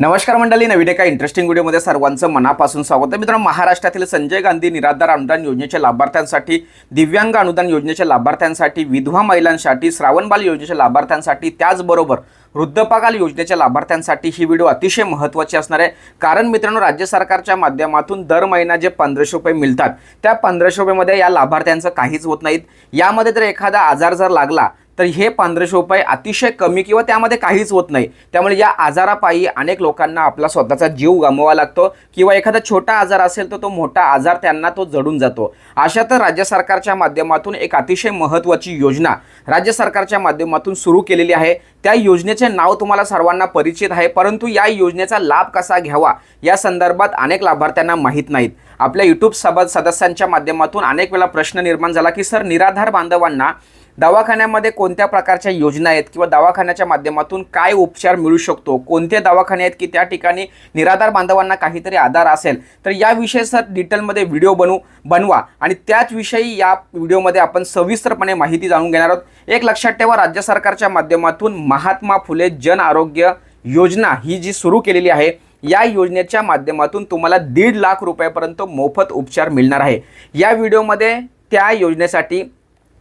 नमस्कार मंडळी नवीन एका इंटरेस्टिंग व्हिडिओमध्ये सर्वांचं मनापासून स्वागत आहे. मित्रांनो महाराष्ट्रातील संजय गांधी निराधार अनुदान योजनेच्या लाभार्थ्यांसाठी दिव्यांग अनुदान योजनेच्या लाभार्थ्यांसाठी विधवा महिलांसाठी श्रावणबाल योजनेच्या लाभार्थ्यांसाठी त्याचबरोबर वृद्धपकाल योजनेच्या लाभार्थ्यांसाठी ही व्हिडिओ अतिशय महत्त्वाची असणार आहे. कारण मित्रांनो राज्य सरकारच्या माध्यमातून दर महिना जे पंधराशे रुपये मिळतात त्या पंधराशे रुपयेमध्ये या लाभार्थ्यांचं काहीच होत नाहीत. यामध्ये जर एखादा आजार जर लागला तर हे पांढरे रुपये अतिशय कमी किंवा त्यामध्ये काहीच होत नाही. त्यामुळे या आजारापायी अनेक लोकांना आपला स्वतःचा जीव गमवावा लागतो किंवा एखादा छोटा आजार असेल तर तो मोठा आजार त्यांना तो जडून जातो. अशा तर राज्य सरकारच्या माध्यमातून एक अतिशय महत्त्वाची योजना राज्य सरकारच्या माध्यमातून सुरू केलेली आहे. त्या योजनेचे नाव तुम्हाला सर्वांना परिचित आहे परंतु या योजनेचा लाभ कसा घ्यावा या संदर्भात अनेक लाभार्थ्यांना माहीत नाहीत. आपल्या यूट्यूब सभा सदस्यांच्या माध्यमातून अनेक वेळा प्रश्न निर्माण झाला की सर निराधार बांधवांना दवाखान्यामध्ये कोणत्या प्रकारच्या योजना आहेत किंवा दवाखान्याच्या माध्यमातून काय उपचार मिळू शकतो? कोणते दवाखाने आहेत की त्या ठिकाणी निराधार बांधवांना काहीतरी आधार असेल? तर याविषयी सर डिटेलमध्ये व्हिडिओ बनवू बनवा आणि त्याचविषयी या व्हिडिओमध्ये आपण सविस्तरपणे माहिती जाणून घेणार आहोत. एक लक्षात ठेवा राज्य सरकारच्या माध्यमातून महात्मा फुले जन आरोग्य योजना ही जी सुरू केलेली आहे या योजनेच्या माध्यमातून तुम्हाला दीड लाख रुपयापर्यंत मोफत उपचार मिळणार आहे. या व्हिडिओमध्ये त्या योजनेसाठी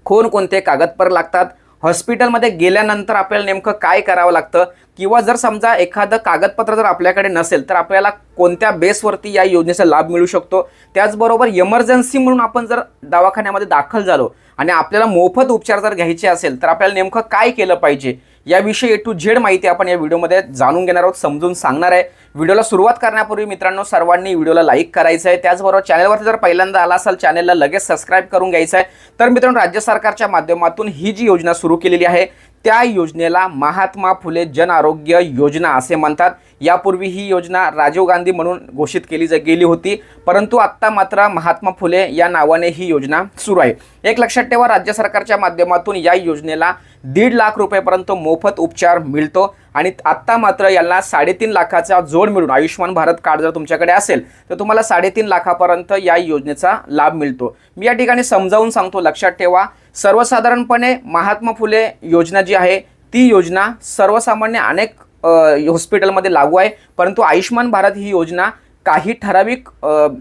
कोणकोणते कागदपत्र लागतात? हॉस्पिटलमध्ये गेल्यानंतर आपल्याला नेमकं काय करावं लागतं? किंवा जर समजा एखादं कागदपत्र जर आपल्याकडे नसेल तर आपल्याला कोणत्या बेसवरती या योजनेचा लाभ मिळू शकतो? त्याचबरोबर इमर्जन्सी म्हणून आपण जर दवाखान्यामध्ये दाखल झालो आणि आपल्याला मोफत उपचार जर घ्यायचे असेल तर आपल्याला नेमकं काय केलं पाहिजे? याविषयी ए टू झेड माहिती आपण या व्हिडिओमध्ये जाणून घेणार आहोत समजून सांगणार आहे. व्हिडिओला सुरुवात करण्यापूर्वी मित्रांनो सर्वांनी व्हिडिओला लाईक करायचं आहे. त्याचबरोबर चॅनलवरती जर पहिल्यांदा आला असाल चॅनलला लगेच सबस्क्राईब करून घ्यायचं आहे. तर मित्रांनो राज्य सरकारच्या माध्यमातून ही जी योजना सुरू केलेली आहे त्या योजनेला महात्मा फुले जन आरोग्य योजना असे म्हणतात. यापूर्वी ही योजना राजीव गांधी म्हणून घोषित केली ज- गेली होती. परंतु आत्ता मात्र महात्मा फुले या नावाने ही योजना सुरू आहे. एक लक्षात ठेवा राज्य सरकारच्या माध्यमातून या योजनेला दीड लाख रुपयेपर्यंत मोफत उपचार मिळतो. आणि आत्ता मात्र यांना साडेतीन लाखाचा जोड मिळून आयुष्यमान भारत कार्ड जर तुमच्याकडे असेल तर तुम्हाला साडेतीन लाखापर्यंत या योजनेचा लाभ मिळतो. मी या ठिकाणी समजावून सांगतो लक्षात ठेवा. सर्वसाधारणपणे महात्मा फुले योजना जी आहे ती योजना सर्वसामान्य अनेक हॉस्पिटलमध्ये लागू आहे परंतु आयुष्यमान भारत ही योजना काही ठराविक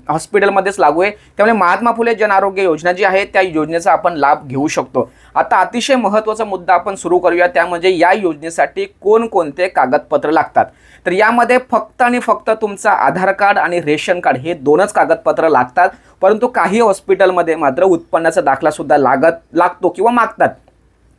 हॉस्पिटलमध्येच लागू आहे. त्यामुळे महात्मा फुले जन आरोग्य योजना जी आहे त्या योजनेचा आपण लाभ घेऊ शकतो. आता अतिशय महत्त्वाचा मुद्दा आपण सुरू करूया. त्या म्हणजे या योजनेसाठी कोणकोणते कागदपत्र लागतात? तर यामध्ये फक्त आणि फक्त तुमचा आधार कार्ड आणि रेशन कार्ड हे दोनच कागदपत्र लागतात. परंतु काही हॉस्पिटलमध्ये मात्र उत्पन्नाचा दाखलासुद्धा लागत लागतो किंवा मागतात.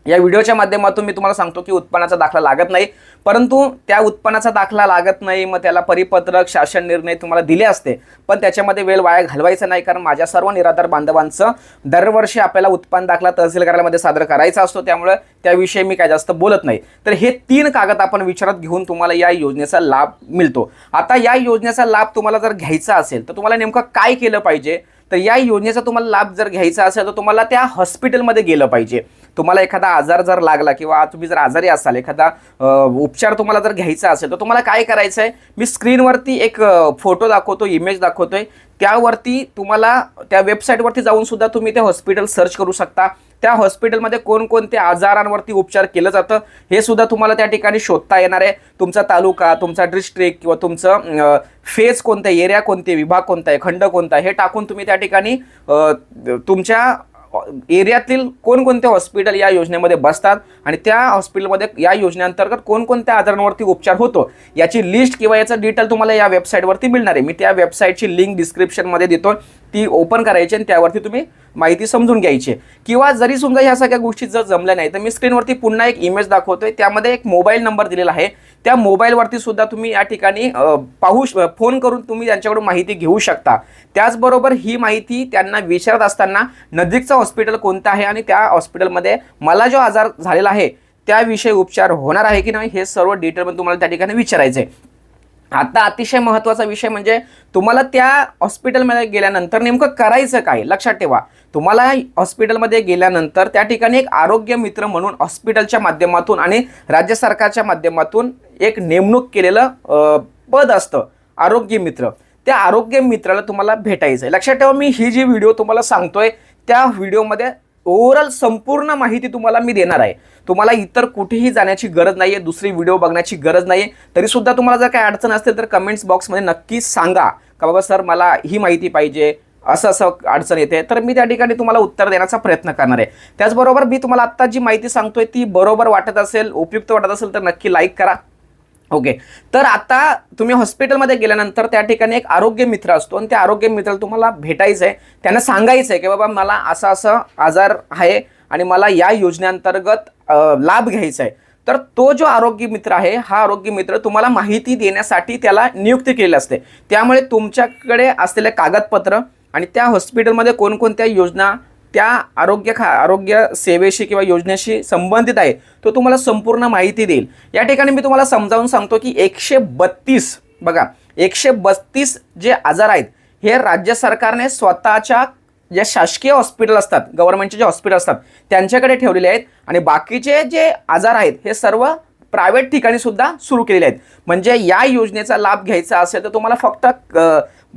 या व्हिडिओच्या माध्यमातून मी तुम्हाला सांगतो की उत्पन्नाचा दाखला लागत नाही. परंतु त्या उत्पन्नाचा दाखला लागत नाही मग त्याला परिपत्रक शासन निर्णय तुम्हाला दिले असते. पण त्याच्यामध्ये वेळ वाया घालवायचा नाही कारण माझ्या सर्व निराधार बांधवांचं दरवर्षी आपल्याला उत्पन्न दाखला तहसील कार्यालयामध्ये सादर करायचा असतो. त्यामुळे त्याविषयी मी काय जास्त बोलत नाही. तर हे तीन कागद आपण विचारात घेऊन तुम्हाला या योजनेचा लाभ मिळतो. आता या योजनेचा लाभ तुम्हाला जर घ्यायचा असेल तर तुम्हाला नेमकं काय केलं पाहिजे? तर या योजनेचा तुम्हाला लाभ जर घ्यायचा असेल तर तुम्हाला त्या हॉस्पिटलमध्ये गेलं पाहिजे. तुम्हाला एखादा आजार जर लागला किंवा तुम्ही जर आजारी असाल एखादा उपचार तुम्हाला जर घ्यायचा असेल तर तुम्हाला काय करायचं आहे मी स्क्रीनवरती एक फोटो दाखवतो इमेज दाखवतोय. त्यावरती तुम्हाला त्या वेबसाईटवरती जाऊन सुद्धा तुम्ही ते हॉस्पिटल सर्च करू शकता. त्या हॉस्पिटलमध्ये कोणकोणत्या आजारांवरती उपचार केलं जातं हे सुद्धा तुम्हाला त्या ठिकाणी शोधता येणार आहे. तुमचा तालुका तुमचा डिस्ट्रिक्ट किंवा तुमचं फेज कोणता एरिया कोणते विभाग कोणता आहे खंड कोणता आहे हे टाकून तुम्ही त्या ठिकाणी तुमच्या एरियातील कोणकोणते हॉस्पिटल या योजनेमध्ये बसतात आणि त्या हॉस्पिटलमध्ये या योजनेअंतर्गत कोणकोणत्या आजारांवरती उपचार होतो याची लिस्ट किंवा याचं डिटेल तुम्हाला या वेबसाईटवरती मिळणार आहे. मी त्या वेबसाईटची लिंक डिस्क्रिप्शनमध्ये देतो ती ओपन करायची आणि त्यावरती तुम्ही माहिती समजून घ्यायची. आहे. किंवा जरी समजा ह्या सगळ्या गोष्टी जर जमल्या नाही तर मी स्क्रीनवरती पुन्हा एक इमेज दाखवतोय. त्यामध्ये एक मोबाईल नंबर दिलेला आहे. त्या मोबाईलवरती सुद्धा तुम्ही या ठिकाणी पाहू श- फोन करून तुम्ही त्यांच्याकडून माहिती घेऊ शकता. त्याचबरोबर ही माहिती त्यांना विचारत असताना नजीकचं हॉस्पिटल कोणतं आहे आणि त्या हॉस्पिटलमध्ये मला जो आजार झालेला आहे त्याविषयी उपचार होणार आहे की नाही हे सर्व डिटेलमध्ये तुम्हाला त्या ठिकाणी विचारायचं आहे आता अतिशय महत्त्वाचा विषय म्हणजे तुम्हाला त्या हॉस्पिटलमध्ये गेल्यानंतर नेमकं करायचं काय? लक्षात ठेवा. तुम्हाला हॉस्पिटलमध्ये गेल्यानंतर त्या ठिकाणी एक आरोग्य मित्र म्हणून हॉस्पिटलच्या माध्यमातून आणि राज्य सरकारच्या माध्यमातून एक नेमणूक केलेलं पद असतं आरोग्य मित्र. त्या आरोग्य मित्राला तुम्हाला भेटायचं आहे लक्षात ठेवा मी ही जी व्हिडिओ तुम्हाला सांगतोय त्या व्हिडिओमध्ये ओव्हरऑल संपूर्ण माहिती तुम्हाला मी देणार आहे. तुम्हाला इतर कुठेही जाण्याची गरज नाही आहे दुसरी व्हिडिओ बघण्याची गरज नाही आहे तरीसुद्धा तुम्हाला जर काही अडचण असेल तर कमेंट्स बॉक्समध्ये नक्की सांगा. का बाबा सर मला ही माहिती पाहिजे असं असं अडचण येते. तर मी त्या ठिकाणी तुम्हाला उत्तर देण्याचा प्रयत्न करणार आहे. त्याचबरोबर मी तुम्हाला आत्ता जी माहिती सांगतोय ती बरोबर वाटत असेल उपयुक्त वाटत असेल तर नक्की लाईक करा. ओके. तर आता तुम्ही हॉस्पिटलमध्ये गेल्यानंतर त्या ठिकाणी एक आरोग्य मित्र असतो आणि त्या आरोग्य मित्राला तुम्हाला भेटायचं आहे त्यांना सांगायचं आहे की बाबा मला असा असं आजार आहे आणि मला या योजनेअंतर्गत लाभ घ्यायचा आहे तर तो जो आरोग्य मित्र आहे हा आरोग्य मित्र तुम्हाला माहिती देण्यासाठी त्याला नियुक्ती केलेली असते. त्यामुळे तुमच्याकडे असलेले कागदपत्र आणि त्या हॉस्पिटलमध्ये कोणकोणत्या योजना त्या आरोग्य खा आरोग्य सेवेशी किंवा योजनेशी संबंधित आहे तो तुम्हाला संपूर्ण माहिती देईल. या ठिकाणी मी तुम्हाला समजावून सांगतो की एकशे बत्तीस बघा एकशे बत्तीस जे आजार आहेत हे राज्य सरकारने स्वतःच्या ज्या शासकीय हॉस्पिटल असतात गव्हर्नमेंटचे जे हॉस्पिटल असतात त्यांच्याकडे ठेवलेले आहेत आणि बाकीचे जे आजार आहेत हे सर्व प्रायव्हेट ठिकाणी सुद्धा सुरू केलेले आहेत. म्हणजे या योजनेचा लाभ घ्यायचा असेल तर तुम्हाला फक्त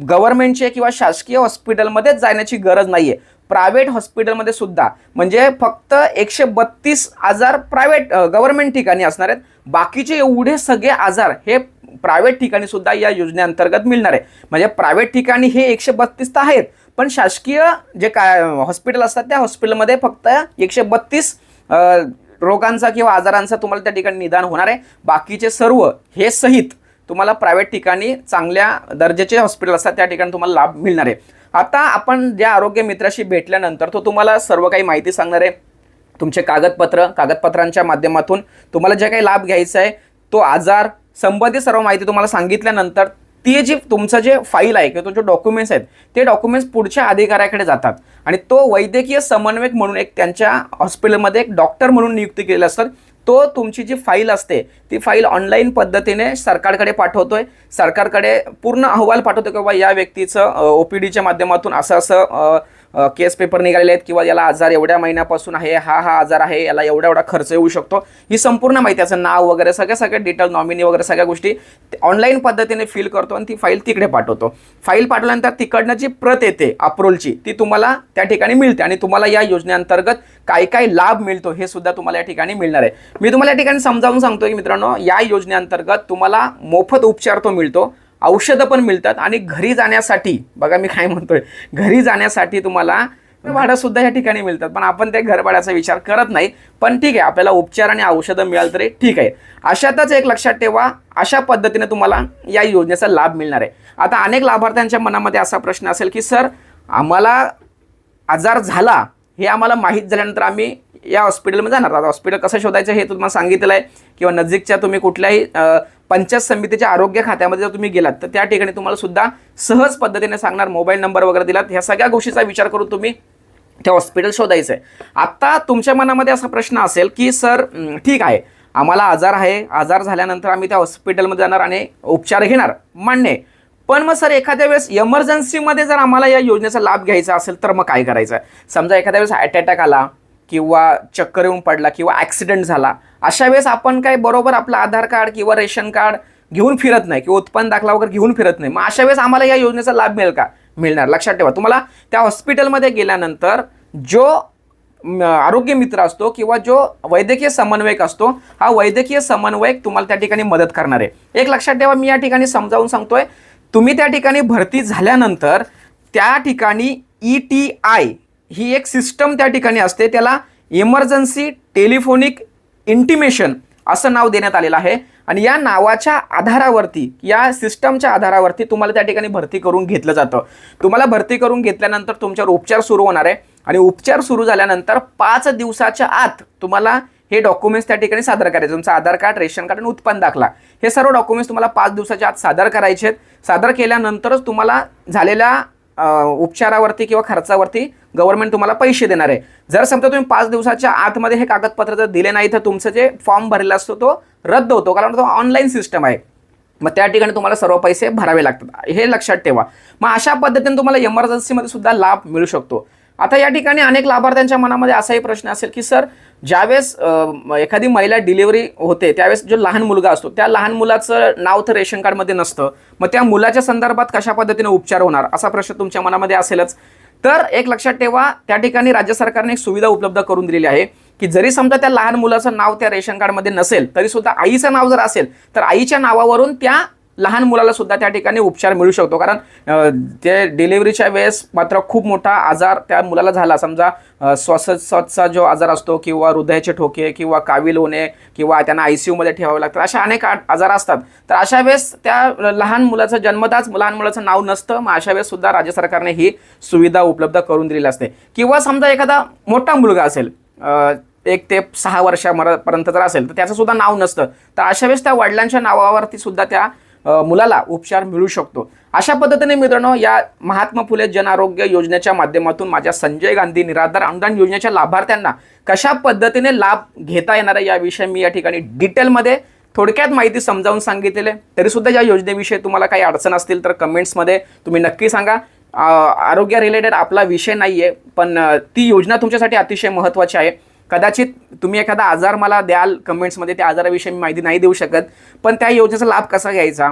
गव्हर्नमेंटचे किंवा शासकीय हॉस्पिटलमध्येच जाण्याची गरज नाही आहे प्रायव्हेट हॉस्पिटलमध्ये सुद्धा. म्हणजे फक्त एकशे बत्तीस आजार प्रायव्हेट गव्हर्नमेंट ठिकाणी असणार आहेत. बाकीचे एवढे सगळे आजार हे प्रायव्हेट ठिकाणी सुद्धा या योजनेअंतर्गत मिळणार आहे. म्हणजे प्रायव्हेट ठिकाणी हे एकशे बत्तीस तर आहेत पण शासकीय जे काय हॉस्पिटल असतात त्या हॉस्पिटलमध्ये फक्त एकशे बत्तीस रोगांचा किंवा आजारांचा तुम्हाला त्या ठिकाणी निदान होणार आहे. बाकीचे सर्व हे सहित तुम्हाला प्रायव्हेट ठिकाणी चांगल्या दर्जाचे हॉस्पिटल असतात त्या ठिकाणी तुम्हाला लाभ मिळणार आहे. आता आपण ज्या आरोग्य मित्राशी भेटल्यानंतर तो तुम्हाला सर्व काही माहिती सांगणार आहे. तुमचे कागदपत्र कागदपत्रांच्या माध्यमातून तुम्हाला जे काही लाभ घ्यायचा आहे तो आजार संबंधित सर्व माहिती तुम्हाला सांगितल्यानंतर ती जी तुमचं जे फाईल आहे किंवा तुमचे डॉक्युमेंट्स आहेत ते डॉक्युमेंट्स पुढच्या अधिकाऱ्याकडे जातात. आणि तो वैद्यकीय समन्वयक म्हणून एक त्यांच्या हॉस्पिटलमध्ये एक डॉक्टर म्हणून नियुक्ती केलेला असतात. तो तुमची जी फाईल असते ती फाईल ऑनलाईन पद्धतीने सरकारकडे पाठवतो आहे सरकारकडे पूर्ण अहवाल पाठवतो की बाबा या व्यक्तीचं ओ पी डीच्या माध्यमातून असं असं केस पेपर निघालेले आहेत किंवा याला आजार एवढ्या महिन्यापासून आहे हा हा आजार आहे याला एवढा एवढा खर्च येऊ शकतो. ही संपूर्ण माहिती असं नाव वगैरे सगळ्या सगळ्या डिटेल नॉमिनी वगैरे सगळ्या गोष्टी ऑनलाईन पद्धतीने फिल करतो आणि ती फाईल तिकडे पाठवतो. फाईल पाठवल्यानंतर तिकडनं जी प्रत येते अप्रोलची ती तुम्हाला त्या ठिकाणी मिळते आणि तुम्हाला या योजनेअंतर्गत काय काय लाभ मिळतो हे सुद्धा तुम्हाला या ठिकाणी मिळणार आहे. मी तुम्हाला या ठिकाणी समजावून सांगतो की मित्रांनो या योजनेअंतर्गत तुम्हाला मोफत उपचार तो मिळतो. औषधं पण मिळतात आणि घरी जाण्यासाठी बघा मी काय म्हणतोय घरी जाण्यासाठी तुम्हाला भाडंसुद्धा या ठिकाणी मिळतात. पण आपण ते घरभाड्याचा विचार करत नाही. पण ठीक आहे आपल्याला उपचार आणि औषधं मिळाल तरी ठीक आहे. अशातच एक लक्षात ठेवा अशा पद्धतीने तुम्हाला या योजनेचा लाभ मिळणार आहे. आता अनेक लाभार्थ्यांच्या मनामध्ये असा प्रश्न असेल की सर आम्हाला आजार झाला हे आम्हाला माहीत झाल्यानंतर आम्ही या हॉस्पिटलमध्ये जाणार. आता हॉस्पिटल कसं शोधायचं हे तुम्हाला सांगितलं आहे किंवा नजीकच्या तुम्ही कुठल्याही पंचायत समितीच्या आरोग्य खात्यामध्ये जर तुम्ही गेलात तर त्या ठिकाणी तुम्हाला सुद्धा सहज पद्धतीने सांगणार मोबाईल नंबर वगैरे दिलात. ह्या सगळ्या गोष्टीचा विचार करून तुम्ही ते हॉस्पिटल शोधायचं आहे आत्ता तुमच्या मनामध्ये असा प्रश्न असेल की सर ठीक आहे. आम्हाला आजार आहे. आजार झाल्यानंतर आम्ही त्या हॉस्पिटलमध्ये जाणार आणि उपचार घेणार. मान्य पण मग सर एखाद्या वेळेस इमर्जन्सीमध्ये जर आम्हाला या योजनेचा लाभ घ्यायचा असेल तर मग काय करायचं? समजा एखाद्या वेळेस ॲट अटॅक आला किंवा चक्कर येऊन पडला किंवा ॲक्सिडेंट झाला अशा वेळेस आपण काय बरोबर आपलं आधार कार्ड किंवा रेशन कार्ड घेऊन फिरत नाही किंवा उत्पन्न दाखला वगैरे घेऊन फिरत नाही. मग अशा वेळेस आम्हाला या योजनेचा लाभ मिळेल का? मिळणार. लक्षात ठेवा. तुम्हाला त्या हॉस्पिटलमध्ये गेल्यानंतर जो म, आरोग्य मित्र असतो किंवा जो वैद्यकीय समन्वयक असतो हा वैद्यकीय समन्वयक तुम्हाला त्या ठिकाणी मदत करणार आहे. एक लक्षात ठेवा मी या ठिकाणी समजावून सांगतोय. तुम्ही त्या ठिकाणी भरती झाल्यानंतर त्या ठिकाणी ई टी आय ही एक सिस्टम त्या ठिकाणी असते त्याला इमर्जन्सी टेलिफोनिक इंटिमेशन असं नाव देण्यात आलेलं आहे. आणि या नावाच्या आधारावरती या सिस्टमच्या आधारावरती तुम्हाला त्या ठिकाणी भरती करून घेतलं जातं. तुम्हाला भरती करून घेतल्यानंतर तुमच्यावर उपचार सुरू होणार आहे. आणि उपचार सुरू झाल्यानंतर पाच दिवसाच्या आत तुम्हाला हे डॉक्युमेंट्स त्या ठिकाणी सादर करायचे तुमचं आधार कार्ड रेशन कार्ड आणि उत्पन्न दाखला. हे सर्व डॉक्युमेंट्स तुम्हाला पाच दिवसाच्या आत सादर करायचे आहेत. सादर केल्यानंतरच तुम्हाला झालेल्या उपचारावरती किंवा खर्चावरती गव्हर्नमेंट तुम्हाला पैसे देणार आहे. जर समजा तुम्ही पाच दिवसाच्या आतमध्ये हे कागदपत्र जर दिले नाही तर तुमचं जे फॉर्म भरलेला असतो तो रद्द होतो. कारण तो ऑनलाईन सिस्टम आहे. मग त्या ठिकाणी तुम्हाला सर्व पैसे भरावे लागतात. हे लक्षात ठेवा. मग अशा पद्धतीने तुम्हाला इमर्जन्सीमध्ये सुद्धा लाभ मिळू शकतो. आता या ठिकाणी अनेक लाभार्थ्यांच्या मनामध्ये असाही प्रश्न असेल की सर ज्यावेळेस एखादी महिला डिलिव्हरी होते त्यावेळेस जो लहान मुलगा असतो त्या लहान मुलाचं नाव तर रेशन कार्डमध्ये नसतं. मग त्या मुलाच्या संदर्भात कशा पद्धतीने उपचार होणार? असा प्रश्न तुमच्या मनामध्ये असेलच. तर एक लक्षात ठेवा त्या ठिकाणी राज्य सरकारने एक सुविधा उपलब्ध करून दिलेली आहे की जरी समजा त्या लहान मुलाचं नाव त्या रेशन कार्डमध्ये नसेल तरी सुद्धा आईचं नाव जर असेल तर आईच्या नावावरून त्या लहान मुलाला सुद्धा त्या ठिकाणी उपचार मिळू शकतो. कारण ते डिलिव्हरीच्या वेळेस मात्र खूप मोठा आजार त्या मुलाला झाला. समजा श्वासोच्छ्वासचा जो आजार असतो किंवा हृदयाचे ठोके किंवा कावील होणे किंवा त्यांना आय सी यूमध्ये ठेवावे लागतात अशा अनेक आजार असतात. तर अशा वेळेस त्या लहान मुलाचं जन्मताच लहान मुलाचं नाव नसतं मग अशा वेळेस सुद्धा राज्य सरकारने ही सुविधा उपलब्ध करून दिलेली असते. किंवा समजा एखादा मोठा मुलगा असेल एक ते सहा वर्षापर्यंत जर असेल तर त्याचं सुद्धा नाव नसतं. तर अशा वेळेस त्या वडिलांच्या नावावरती सुद्धा त्या मुलाला उपचार मिळू शकतो. अशा पद्धतीने मित्रांनो या महात्मा फुले जन आरोग्य योजनेच्या माध्यमातून माझ्या संजय गांधी निराधार अनुदान योजनेच्या लाभार्थ्यांना कशा पद्धतीने लाभ घेता येणार आहे याविषयी मी या ठिकाणी डिटेलमध्ये थोडक्यात माहिती समजावून सांगितलेली तरीसुद्धा तरी सुद्धा या योजनेविषयी तुम्हाला काही अडचण असतील तर कमेंट्समध्ये तुम्ही नक्की सांगा. आरोग्य रिलेटेड आपला विषय नाही आहे पण ती योजना तुमच्यासाठी अतिशय महत्त्वाची आहे. कदाचित तुम्ही एखादा आजार मला द्याल कमेंट्समध्ये त्या आजाराविषयी मी माहिती नाही देऊ शकत पण त्या योजनेचा लाभ कसा घ्यायचा?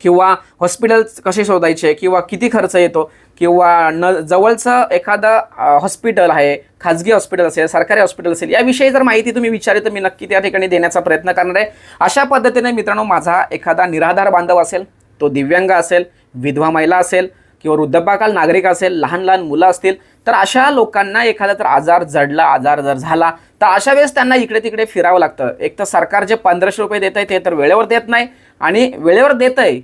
किंवा हॉस्पिटल कसे शोधायचे? किंवा किती खर्च येतो? किंवा न जवळचं एखादं हॉस्पिटल आहे खाजगी हॉस्पिटल असेल सरकारी हॉस्पिटल असेल याविषयी जर माहिती तुम्ही विचारली तर मी नक्की त्या ठिकाणी देण्याचा प्रयत्न करणार आहे. अशा पद्धतीने मित्रांनो माझा एखादा निराधार बांधव असेल तो दिव्यांग असेल विधवा महिला असेल किंवा वृद्धपाकाल नागरिक असेल लहान लहान मुलं असतील तर अशा लोकांना एखादा तर आजार जडला आजार जर झाला तर अशा वेळेस त्यांना इकडे तिकडे फिरावं लागतं. एक तर सरकार जे पंधराशे रुपये देत आहे ते तर वेळेवर देत नाही आणि वेळेवर देत आहे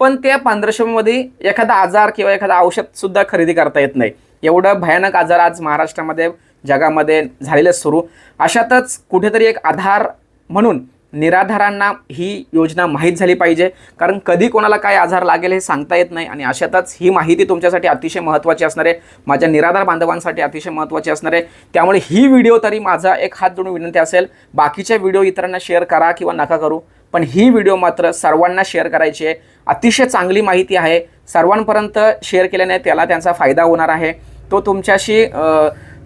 पण त्या पंधराशेमध्ये एखादा आजार किंवा एखादा औषधसुद्धा खरेदी करता येत नाही. एवढं भयानक आजार आज महाराष्ट्रामध्ये जगामध्ये झालेले सुरू. अशातच कुठेतरी एक आधार म्हणून निराधारांना ही योजना माहीत झाली पाहिजे. कारण कधी कोणाला काय आजार लागेल हे सांगता येत नाही आणि अशातच ही माहिती तुमच्यासाठी अतिशय महत्त्वाची असणार आहे. माझ्या निराधार बांधवांसाठी अतिशय महत्त्वाची असणार आहे. त्यामुळे ही व्हिडिओ तरी माझा एक हात जोडून विनंती असेल. बाकीच्या व्हिडिओ इतरांना शेअर करा किंवा नका करू. पण ही व्हिडिओ मात्र सर्वांना शेअर करायची आहे. अतिशय चांगली माहिती आहे. सर्वांपर्यंत शेअर केल्याने त्याला त्यांचा फायदा होणार आहे. तो तुमच्याशी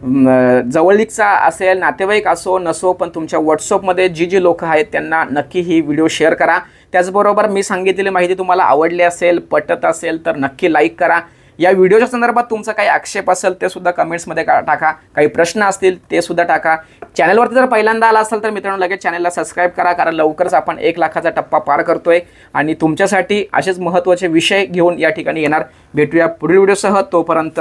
जवळीकचा असेल नातेवाईक असो नसो पण तुमच्या व्हॉट्सअपमध्ये जी जी लोकं आहेत त्यांना नक्की ही व्हिडिओ शेअर करा. त्याचबरोबर मी सांगितलेली माहिती तुम्हाला आवडली असेल पटत असेल तर नक्की लाईक करा. या व्हिडिओच्या संदर्भात तुमचा काही आक्षेप असेल ते सुद्धा कमेंट्समध्ये का टाका. काही प्रश्न असतील ते सुद्धा टाका. चॅनलवरती जर पहिल्यांदा आला असेल तर मित्रांनो लगेच चॅनलला सबस्क्राईब करा कारण लवकरच आपण एक लाखाचा टप्पा पार करतोय. आणि तुमच्यासाठी असेच महत्त्वाचे विषय घेऊन या ठिकाणी येणार. भेटूया पुढील व्हिडिओसह. तोपर्यंत